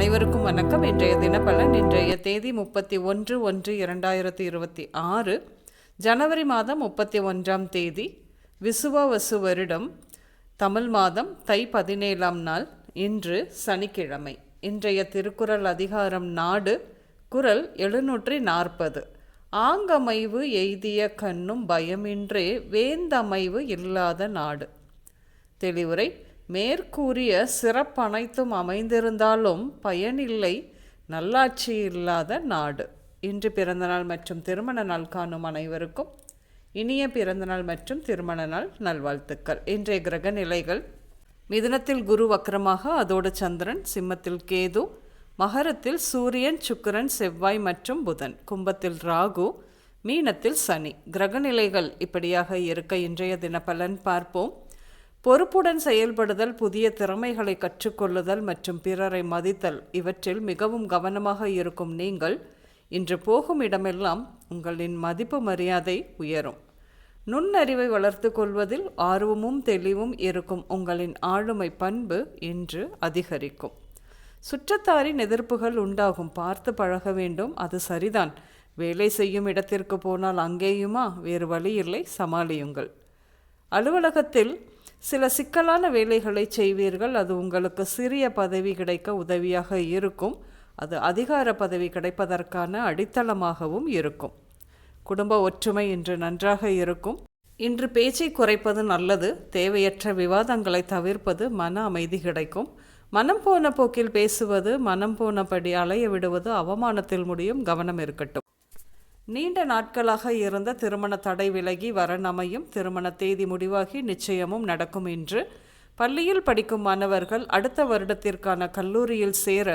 அனைவருக்கும் வணக்கம். இன்றைய தினப்பலன் இன்றைய தேதி முப்பத்தி ஒன்று ஒன்று இரண்டாயிரத்தி இருபத்தி ஆறு ஜனவரி மாதம் முப்பத்தி ஒன்றாம் தேதி விசுவவசு வருடம் தமிழ் மாதம் தை பதினேழாம் நாள் இன்று சனிக்கிழமை. இன்றைய திருக்குறள் அதிகாரம் நாடு குரல் எழுநூற்றி நாற்பது ஆங்கமைவு எய்திய கண்ணும் பயமின்றே வேந்தமைவு இல்லாத நாடு. தெளிவுரை மேற்கூறிய சிறப்பனைத்தும் அமைந்திருந்தாலும் பயனில்லை நல்லாட்சி இல்லாத நாடு. இன்று பிறந்தநாள் மற்றும் திருமண நாள் காணும் அனைவருக்கும் இனிய பிறந்தநாள் மற்றும் திருமண நாள் நல்வாழ்த்துக்கள். இன்றைய கிரக நிலைகள் மிதுனத்தில் குரு வக்கரமாக அதோடு சந்திரன் சிம்மத்தில் கேது மகரத்தில் சூரியன் சுக்கரன் செவ்வாய் மற்றும் புதன் கும்பத்தில் ராகு மீனத்தில் சனி. கிரகநிலைகள் இப்படியாக இருக்க இன்றைய தினப்பலன் பார்ப்போம். பொறுப்புடன் செயல்படுதல் புதிய திறமைகளை கற்றுக்கொள்ளுதல் மற்றும் பிறரை மதித்தல் இவற்றில் மிகவும் கவனமாக இருக்கும் நீங்கள். இன்று போகும் இடமெல்லாம் உங்களின் மதிப்பு மரியாதை உயரும். நுண்ணறிவை வளர்த்து கொள்வதில் ஆர்வமும் தெளிவும் இருக்கும் உங்களின் ஆளுமை பண்பு இன்று அதிகரிக்கும். சுற்றத்தாரின் எதிர்ப்புகள் உண்டாகும். பார்த்து பழக வேண்டும். அது சரிதான். வேலை செய்யும் இடத்திற்கு போனால் அங்கேயுமா? வேறு வழி இல்லை. சமாளியுங்கள். அலுவலகத்தில் சில சிக்கலான வேலைகளை செய்வீர்கள். அது உங்களுக்கு சிறிய பதவி கிடைக்க உதவியாக இருக்கும். அது அதிகார பதவி கிடைப்பதற்கான அடித்தளமாகவும் இருக்கும். குடும்ப ஒற்றுமை இன்று நன்றாக இருக்கும். இன்று பேச்சை குறைப்பது நல்லது. தேவையற்ற விவாதங்களை தவிர்ப்பது மன அமைதி கிடைக்கும். மனம் போன போக்கில் பேசுவது மனம் போனபடி அலைய விடுவது அவமானத்தில் முடியும் கவனம் இருக்கட்டும். நீண்ட நாட்களாக இருந்த திருமண தடை விலகி வரன் அமையும் திருமண தேதி முடிவாகி நிச்சயமும் நடக்கும் என்று பள்ளியில் படிக்கும் மாணவர்கள் அடுத்த வருடத்திற்கான கல்லூரியில் சேர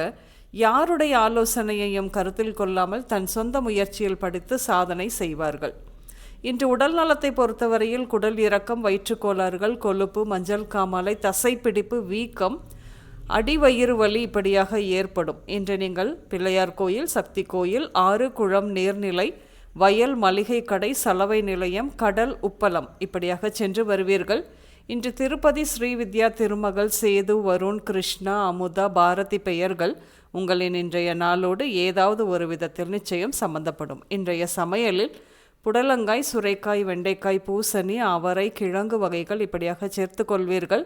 யாருடைய ஆலோசனையையும் கருத்தில் கொள்ளாமல் தன் சொந்த முயற்சியில் படித்து சாதனை செய்வார்கள். இன்று உடல் நலத்தை பொறுத்தவரையில் குடல் இறக்கம் வயிற்றுக்கோளாறுகள் கொழுப்பு மஞ்சள் காமாலை தசைப்பிடிப்பு வீக்கம் அடிவயிறு வலி இப்படியாக ஏற்படும். இன்று நீங்கள் பிள்ளையார் கோயில் சக்தி கோயில் ஆறு குளம் நீர்நிலை வயல் மளிகை கடை சலவை நிலையம் கடல் உப்பளம் இப்படியாக சென்று வருவீர்கள். இன்று திருப்பதி ஸ்ரீவித்யா திருமகள் சேது வருண் கிருஷ்ணா அமுதா பாரதி பெயர்கள் உங்களின் இன்றைய நாளோடு ஏதாவது ஒரு விதத்தில் நிச்சயம் சம்பந்தப்படும். இன்றைய சமையலில் புடலங்காய் சுரைக்காய் வெண்டைக்காய் பூசணி அவரை கிழங்கு வகைகள் இப்படியாக சேர்த்து கொள்வீர்கள்.